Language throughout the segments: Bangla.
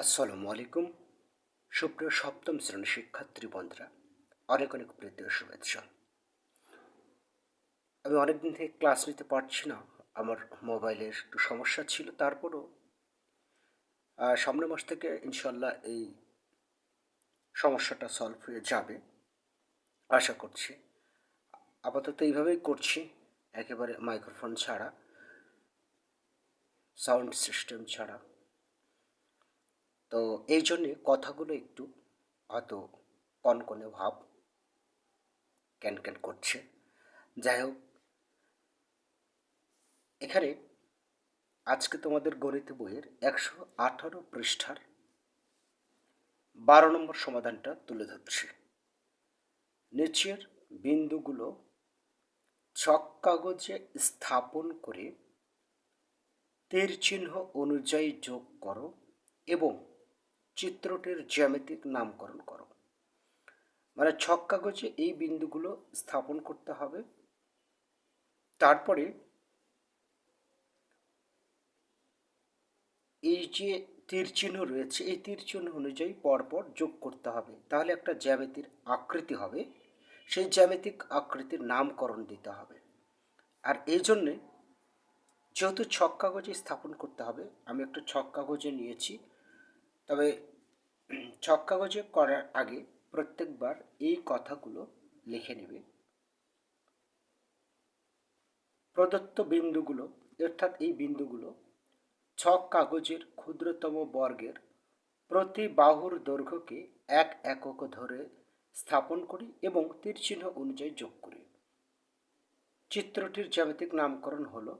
আসসালামু আলাইকুম। সুপ্রিয় সপ্তম শ্রেণির শিক্ষার্থী বন্ধুরা অনেক অনেক প্রীতীয় শুভেচ্ছা। আমি অনেকদিন থেকে ক্লাস নিতে পারছি না আমার মোবাইলের একটু সমস্যা ছিল তারপরও আহ, সামনের মাস থেকে ইনশাল্লাহ এই সমস্যাটা সলভ হয়ে যাবে আশা করছি। আপাতত এইভাবেই করছি একেবারে মাইক্রোফোন ছাড়া সাউন্ড সিস্টেম ছাড়া। তো এই জন্যে কথাগুলো একটু হয়তো কনকনে ভাব ক্যান ক্যান করছে। যাই হোক, এখানে আজকে তোমাদের গণিত বইয়ের একশো আঠারো পৃষ্ঠার বারো নম্বর সমাধানটা তুলে ধরছি। নিচের বিন্দুগুলো চক কাগজে স্থাপন করে তীর চিহ্ন অনুযায়ী যোগ করো এবং চিত্রটির জ্যামিতিক নামকরণ করো। মানে ছক কাগজে এই বিন্দুগুলো স্থাপন করতে হবে। তারপরে এই যে তীর চিহ্ন রয়েছে, এই তীর চিহ্ন অনুযায়ী পরপর যোগ করতে হবে। তাহলে একটা জ্যামিতির আকৃতি হবে। সেই জ্যামিতিক আকৃতির নামকরণ দিতে হবে। আর এই জন্যে যেহেতু ছক কাগজে স্থাপন করতে হবে, আমি একটা ছক কাগজে নিয়েছি। তবে ছক কাগজে করার আগে প্রত্যেকবার এই কথাগুলো লিখে নেবে। প্রদত্ত বিন্দুগুলো, অর্থাৎ এই বিন্দুগুলো ছক কাগজের ক্ষুদ্রতম বর্গের প্রতি বাহুর দৈর্ঘ্যকে এক একক ধরে স্থাপন করি এবং তীরচিহ্ন অনুযায়ী যোগ করি। চিত্রটির জ্যামিতিক নামকরণ হলো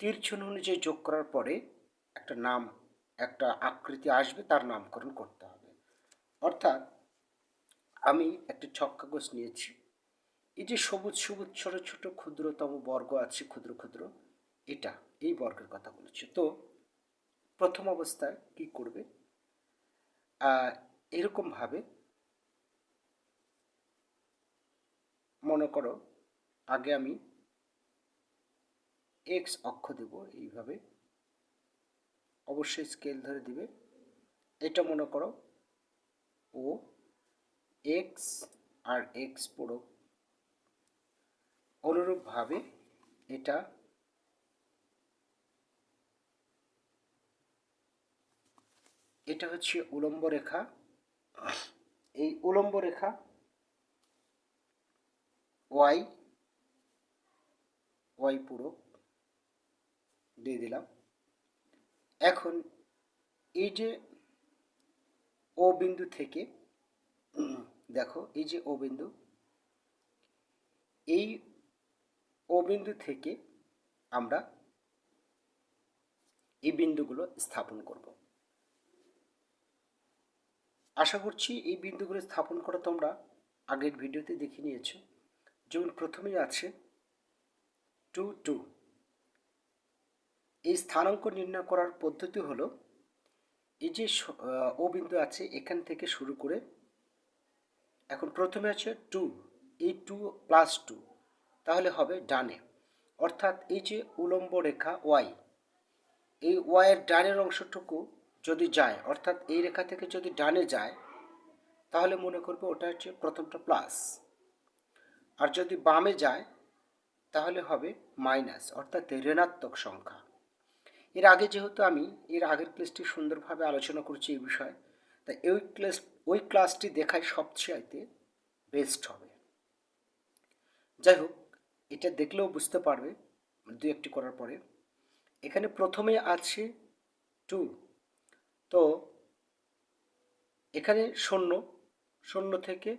তীরচিহ্ন অনুযায়ী যোগ করার পরে একটা নাম একটা আকৃতি আসবে, তার নামকরণ করতে হবে। অর্থাৎ আমি একটি ছক কাগজ নিয়েছি। এই যে সবুজ সবুজ, ছোট ছোট, ক্ষুদ্রতম বর্গ আছে, ক্ষুদ্র ক্ষুদ্র, এটা, এই বর্গের কথা বলেছি। তো প্রথম অবস্থায় কি করবে? এরকমভাবে মনে করো, আগে আমি এক্স অক্ষ দেব, এইভাবে অবশ্যই স্কেল ধরে দিবে। এটা মনে করো, ও এক্স আর এক্স পুরো। অনুরূপভাবে এটা এটা হচ্ছে উলম্ব রেখা। এই উলম্ব রেখা ওয়াই ওয়াই পুরো। দিয়ে দিলাম। এখন এই যে ও বিন্দু থেকে, দেখো এই যে ও বিন্দু, এই ও বিন্দু থেকে আমরা এই বিন্দুগুলো স্থাপন করব। আশা করছি এই বিন্দুগুলো স্থাপন করা তোমরা আগের ভিডিওতে দেখে নিয়েছো। যেমন প্রথমেই আছে টু টু। এই স্থানাঙ্ক নির্ণয় করার পদ্ধতি হলো, এই যে ও বিন্দু আছে এখান থেকে শুরু করে, এখন প্রথমে আছে টু এই টু প্লাস টু তাহলে হবে ডানে। অর্থাৎ এই যে উলম্ব রেখা ওয়াই এই ওয়াইয়ের ডানের অংশটুকু যদি যায়, অর্থাৎ এই রেখা থেকে যদি ডানে যায়, তাহলে মনে করবে ওটা হচ্ছে প্রথমটা প্লাস আর যদি বামে যায়, তাহলে হবে মাইনাস অর্থাৎ ঋণাত্মক সংখ্যা। এর আগে যেহেতু আমি এর আগের ক্লাসটি সুন্দরভাবে আলোচনা করছি এই বিষয়ে, তাই ওই ক্লাস ওই ক্লাসটি দেখাই সবচেয়ে বেস্ট হবে। যাই হোক, এটা দেখলেও বুঝতে পারবে, দু একটি করার পরে। এখানে প্রথমে আছে টু তো এখানে শূন্য শূন্য থেকে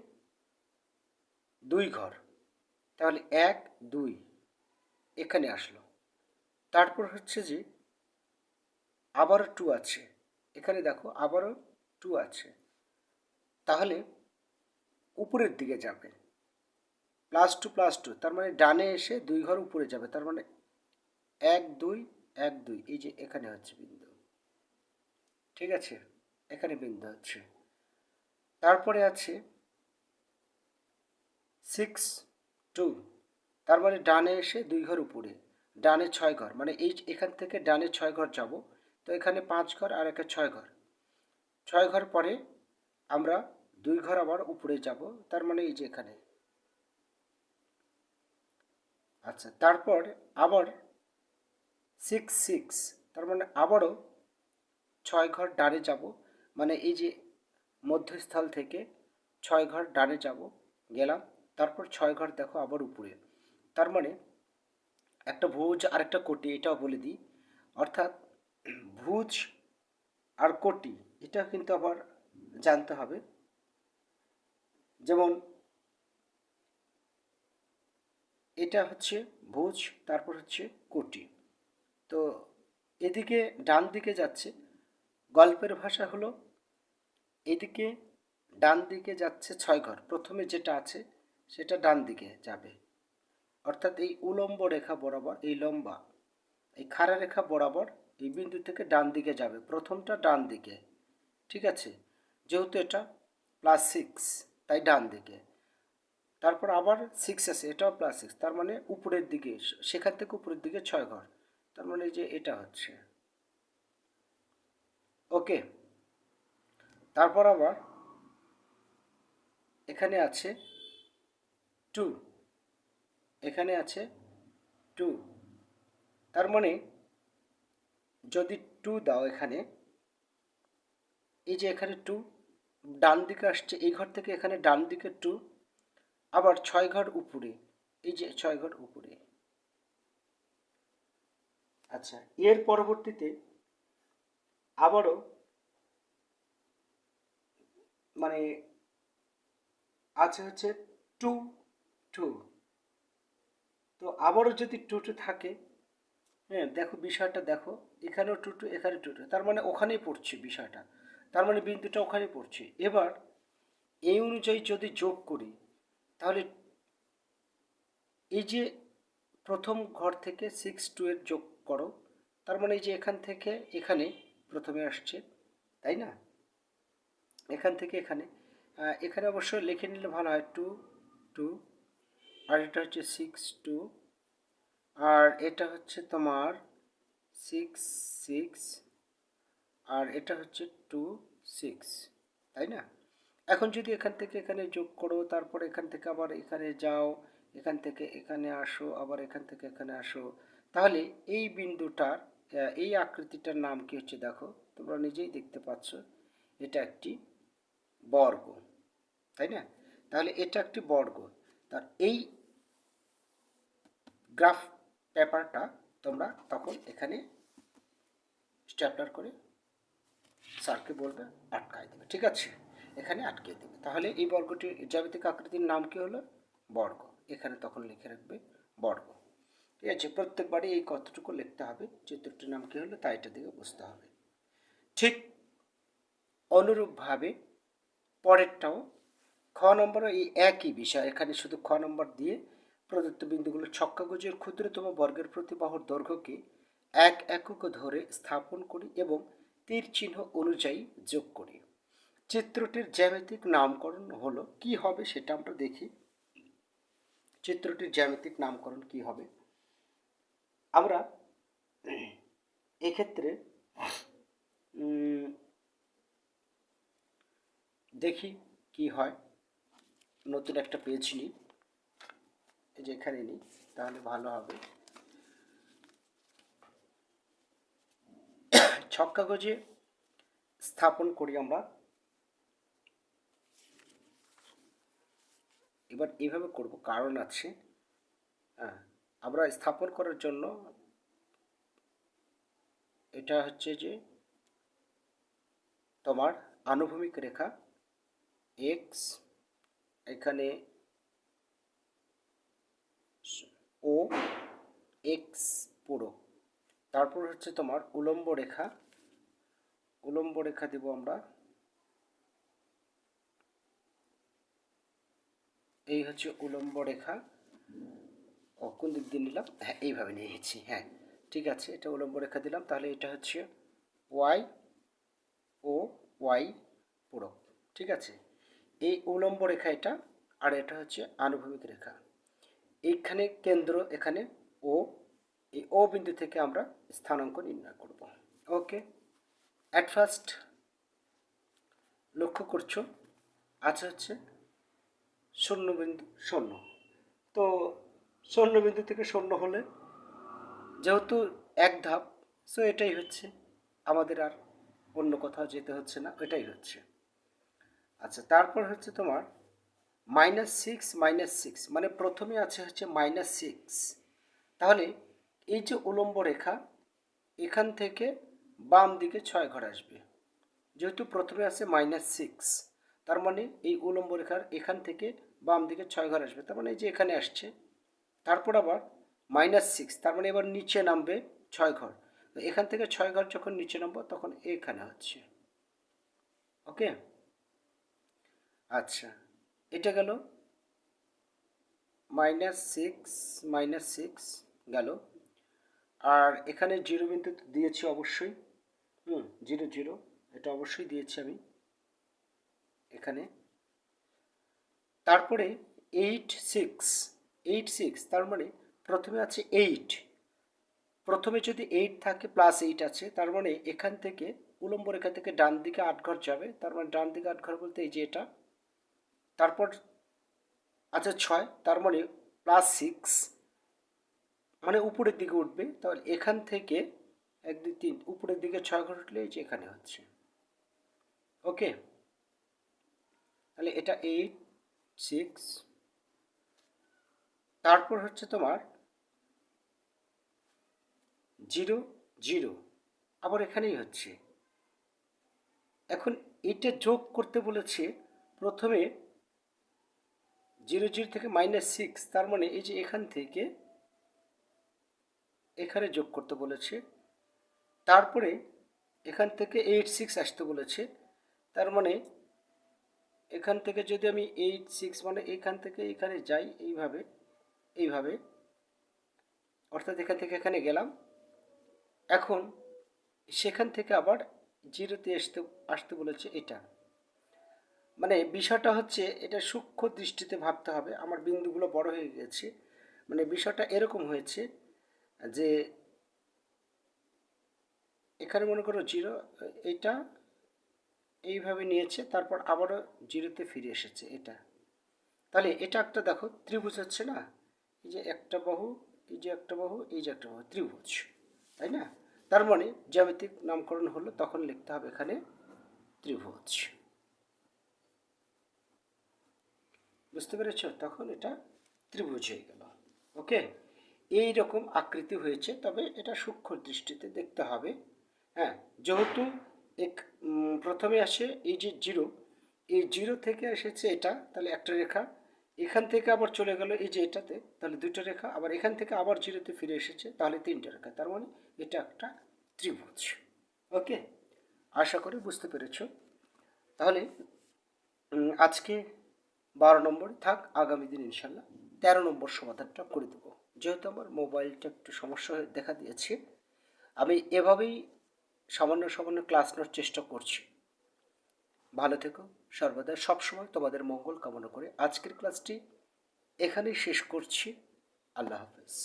দুই ঘর, তাহলে এক, দুই, এখানে আসলো। তারপর হচ্ছে যে আবারও টু আছে। এখানে দেখো আবারও টু আছে। তাহলে উপরের দিকে যাবে। প্লাস টু প্লাস টু তার মানে ডানে এসে দুই ঘর উপরে যাবে। তার মানে এক, দুই এক, দুই, এই যে এখানে হচ্ছে বিন্দু। ঠিক আছে? এখানে বিন্দু হচ্ছে। তারপরে আছে সিক্স টু তার মানে ডানে এসে দুই ঘর উপরে। ডানে ছয় ঘর মানে এই এখান থেকে ডানে ছয় ঘর যাব। তো এখানে পাঁচ ঘর আর একে ছয় ঘর। ছয় ঘর পরে আমরা দুই ঘর আবার উপরে যাব, তার মানে এই যে এখানে। আচ্ছা তারপর আবার সিক্স সিক্স তার মানে আবারও ছয় ঘর ডানে যাব মানে এই যে মধ্যস্থল থেকে ছয় ঘর ডানে যাব, গেলাম, তারপর ছয় ঘর দেখো আবার উপরে। তার মানে একটা ভুজ আর একটা কোটি, এটাও বলে দিই। অর্থাৎ ভুজ আর কোটি, এটা কিন্তু আবার জানতে হবে। যেমন এটা হচ্ছে ভুজ, তারপর হচ্ছে কোটি। তো এদিকে ডান দিকে যাচ্ছে, গল্পের ভাষা হলো এদিকে ডান দিকে যাচ্ছে ছয় ঘর। প্রথমে যেটা আছে, সেটা ডান দিকে যাবে। অর্থাৎ এই উলম্ব রেখা বরাবর, এই লম্বা, এই খাড়া রেখা বরাবর এই বিন্দু থেকে ডান দিকে যাবে। প্রথমটা ডান দিকে, ঠিক আছে? যেহেতু এটা প্লাস সিক্স তাই ডান দিকে। তারপর আবার সিক্স আছে, এটাও প্লাস সিক্স তার মানে উপরের দিকে, সেখান থেকে উপরের দিকে ছয় ঘর, তার মানে যে এটা হচ্ছে। ওকে? তারপর আবার এখানে আছে টু এখানে আছে টু তার মানে যদি টু দাও এখানে, এই যে এখানে টু ডান দিকে আসছে, এই ঘর থেকে এখানে ডান দিকে টু আবার ছয় ঘর উপরে, এই যে ছয় ঘর উপরে। আচ্ছা এর পরবর্তীতে আবারও মানে আছে হচ্ছে টু টু তো আবারও যদি টু টু থাকে হ্যাঁ দেখো বিষয়টা দেখো। এখানেও টু টু এখানে টু টু তার মানে ওখানেই পড়ছে বিষয়টা। তার মানে বিন্দুটা ওখানেই পড়ছে। এবার এই অনুযায়ী যদি যোগ করি, তাহলে এই যে প্রথম ঘর থেকে সিক্স টু এর যোগ করো, তার মানে এই যে এখান থেকে এখানে প্রথমে আসছে, তাই না? এখান থেকে এখানে। এখানে অবশ্য লিখে নিলে ভালো হয় টু টু আর এটা হচ্ছে সিক্স টু আর এটা হচ্ছে তোমার সিক্স সিক্স আর এটা হচ্ছে টু সিক্স তাই না? এখন যদি এখান থেকে এখানে যোগ করো, তারপর এখান থেকে আবার এখানে যাও, এখান থেকে এখানে আসো, আবার এখান থেকে এখানে আসো, তাহলে এই বিন্দুটার এই আকৃতিটার নাম কি হচ্ছে দেখো? তোমরা নিজেই দেখতে পাচ্ছ, এটা একটি বর্গ, তাই না? তাহলে এটা একটি বর্গ তার এই গ্রাফ পেপারটা তোমরা তখন এখানে স্ট্যাপলার করে স্যারকে বলবে, আটকায় দেবে, ঠিক আছে? এখানে আটকে দেবে। তাহলে এই বর্গটির জ্যামিতিক আকৃতির নাম কি হলো? বর্গ। এখানে তখন লিখে রাখবে বর্গ। ঠিক আছে, প্রত্যেকবারই এই কতটুকু লিখতে হবে, চিত্রটির নাম কী হলো? তা এটা দিকে বুঝতে হবে। ঠিক অনুরূপভাবে পরেরটাও, খ নম্বর এই একই বিষয়। এখানে শুধু খ নম্বর দিয়ে প্রদত্ত বিন্দুগুলো ছক্কাগুজের ক্ষুদ্রতম বর্গের প্রতিবাহর দৈর্ঘ্যকে এক একক ধরে স্থাপন করি এবং তীর চিহ্ন অনুযায়ী যোগ করি। চিত্রটির জ্যামিতিক নামকরণ হলো কি হবে সেটা আমরা দেখি। চিত্রটির জ্যামিতিক নামকরণ কি হবে? আমরা এক্ষেত্রে দেখি কি হয়। নতুন একটা পেজ নিই। এই যে এখানে নিই, তাহলে ভালো হবে। ছক কাগজে স্থাপন করি আমরা। এবার এইভাবে করব, কারণ আছে। হ্যাঁ আমরা স্থাপন করার জন্য এটা হচ্ছে যে তোমার আনুভূমিক রেখা এক্স এখানে ও এক্স পুরো। তারপর হচ্ছে তোমার উলম্ব রেখা। উলম্ব রেখা দেব আমরা। এই হচ্ছে উলম্ব রেখা। ও, কোন দিক দিয়ে নিলাম? হ্যাঁ এইভাবে নিয়েছি হ্যাঁ। ঠিক আছে, এটা উলম্ব রেখা দিলাম। তাহলে এটা হচ্ছে ওয়াই ও ওয়াই পুরো। ঠিক আছে? এই উলম্ব রেখা এটা, আর এটা হচ্ছে আনুভূমিক রেখা। এইখানে কেন্দ্র, এখানে ও এই ও বিন্দু থেকে আমরা স্থানাঙ্ক নির্ণয় করব। ওকে অ্যাট ফার্স্ট লক্ষ্য করছ, আছে হচ্ছে শূন্য বিন্দু, শূন্য। তো শূন্য বিন্দু থেকে শূন্য হলে যেহেতু এক ধাপ সো এটাই হচ্ছে আমাদের আর অন্য কোথাও যেতে হচ্ছে না এটাই হচ্ছে। আচ্ছা তারপর হচ্ছে তোমার মাইনাস সিক্স মাইনাস সিক্স মানে প্রথমে আছে হচ্ছে মাইনাস সিক্স তাহলে এই যে উলম্ব রেখা, এখান থেকে বাম দিকে ছয় ঘর আসবে। যেহেতু প্রথমে আছে মাইনাস সিক্স তার মানে এই উলম্ব রেখার এখান থেকে বাম দিকে ছয় ঘর আসবে। তার মানে এই যে এখানে আসছে, তারপর আবার মাইনাস সিক্স তার মানে এবার নিচে নামবে ছয় ঘর। এখান থেকে ছয় ঘর যখন নিচে নামবো, তখন এখানে হচ্ছে। ওকে আচ্ছা। এটা গেল মাইনাস সিক্স মাইনাস সিক্স গেল। আর এখানে জিরো বিন্দু দিয়েছি অবশ্যই। হুম জিরো জিরো এটা অবশ্যই দিয়েছি আমি এখানে। তারপরে এইট সিক্স এইট সিক্স তার মানে প্রথমে আছে এইট প্রথমে যদি এইট থাকে প্লাস এইট আছে, তার মানে এখান থেকে, উলম্ব রেখা থেকে ডান দিকে আট ঘর যাবে। তার মানে ডান দিকে আট ঘর বলতে এই যে এটা। তারপর আছে ছয়, তার মানে প্লাস সিক্স মানে উপরের দিকে উঠবে। তাহলে এখান থেকে এক, দুই, তিন, উপরের দিকে ছয় ঘর উঠলে এই যে এখানে হচ্ছে। ওকে? তাহলে এটা এইট সিক্স তারপর হচ্ছে তোমার জিরো জিরো আবার এখানেই হচ্ছে। এখন এটা যোগ করতে বলেছে, প্রথমে জিরো জিরো থেকে মাইনাস সিক্স, তার মানে এই যে এখান থেকে এখানে যোগ করতে বলেছে, তারপরে এখান থেকে এইট সিক্স আসতে বলেছে, তার মানে এখান থেকে যদি আমি এইট সিক্স মানে এখান থেকে এখানে যাই এইভাবে এইভাবে, অর্থাৎ এখান থেকে এখানে গেলাম, এখন সেখান থেকে আবার জিরোতে আসতে আসতে বলেছে এটা। মানে বিষয়টা হচ্ছে এটা সূক্ষ্ম দৃষ্টিতে ভাবতে হবে। আমার বিন্দুগুলো বড় হয়ে গেছে। মানে বিষয়টা এরকম হয়েছে যে এখানে মনে করো জিরো, এটা এইভাবে নিয়েছে, তারপর আবারও জিরোতে ফিরে এসেছে এটা। তাহলে এটা একটা দেখো, ত্রিভুজ হচ্ছে না? এই যে একটা বাহু, এই যে একটা বাহু, এই যে একটা বাহু, ত্রিভুজ, তাই না? তার মানে জ্যামিতিক নামকরণ হলো, তখন লিখতে হবে এখানে ত্রিভুজ। বুঝতে পেরেছ? তখন এটা ত্রিভুজ হয়ে গেল। ওকে এই রকম আকৃতি হয়েছে, তবে এটা সূক্ষ্ম দৃষ্টিতে দেখতে হবে। হ্যাঁ যেহেতু এক প্রথমে আসে এই যে জিরো, এই জিরো থেকে এসেছে এটা, তাহলে একটা রেখা। এখান থেকে আবার চলে গেল এই যে এটাতে, তাহলে দুটো রেখা। আবার এখান থেকে আবার জিরোতে ফিরে এসেছে, তাহলে তিনটে রেখা। তার মানে এটা একটা ত্রিভুজ। ওকে আশা করি বুঝতে পেরেছ। তাহলে আজকে বারো নম্বরে থাক, আগামী দিন ইনশাল্লাহ তেরো নম্বর সমাধানটা করে দেবো। যেহেতু আমার মোবাইলটা একটু সমস্যা হয়ে দেখা দিয়েছে, আমি এভাবেই সামান্য সামান্য ক্লাস নেওয়ার চেষ্টা করছি। ভালো থেকো, সর্বদা সবসময় তোমাদের মঙ্গল কামনা করে আজকের ক্লাসটি এখানেই শেষ করছি। আল্লাহ হাফেজ।